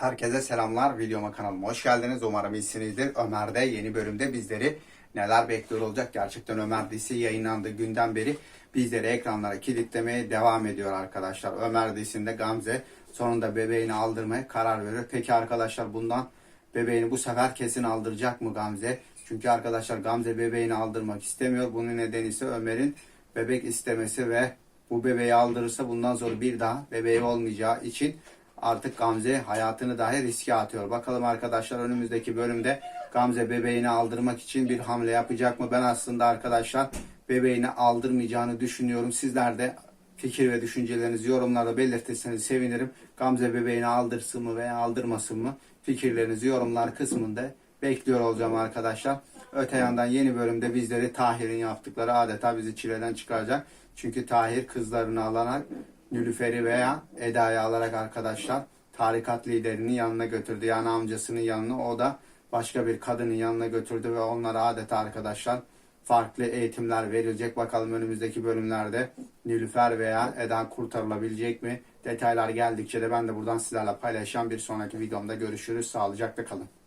Herkese selamlar. Videoma kanalıma hoş geldiniz. Umarım iyisinizdir. Ömer'de yeni bölümde bizleri neler bekliyor olacak? Gerçekten Ömer dizisi yayınlandığı günden beri bizleri ekranlara kilitlemeye devam ediyor arkadaşlar. Ömer dizisinde Gamze sonunda bebeğini aldırmaya karar veriyor. Peki arkadaşlar bundan bebeğini bu sefer kesin aldıracak mı Gamze? Çünkü arkadaşlar Gamze bebeğini aldırmak istemiyor. Bunun nedeni ise Ömer'in bebek istemesi ve bu bebeği aldırırsa bundan sonra bir daha bebeği olmayacağı için artık Gamze hayatını dahi riske atıyor. Bakalım arkadaşlar önümüzdeki bölümde Gamze bebeğini aldırmak için bir hamle yapacak mı? Ben aslında arkadaşlar bebeğini aldırmayacağını düşünüyorum. Sizler de fikir ve düşüncelerinizi yorumlarda belirtirseniz sevinirim. Gamze bebeğini aldırsın mı veya aldırmasın mı? Fikirlerinizi yorumlar kısmında bekliyor olacağım arkadaşlar. Öte yandan yeni bölümde bizleri Tahir'in yaptıkları adeta bizi çileden çıkaracak. Çünkü Tahir kızlarını alarak Nülüfer'i veya Eda'yı alarak arkadaşlar tarikat liderinin yanına götürdü. Yani amcasının yanına o da başka bir kadının yanına götürdü ve onlara adeta arkadaşlar farklı eğitimler verilecek. Bakalım önümüzdeki bölümlerde Nilüfer veya Eda kurtarılabilecek mi? Detaylar geldikçe de ben de buradan sizlerle paylaşacağım. Bir sonraki videomda görüşürüz. Sağlıcakla kalın.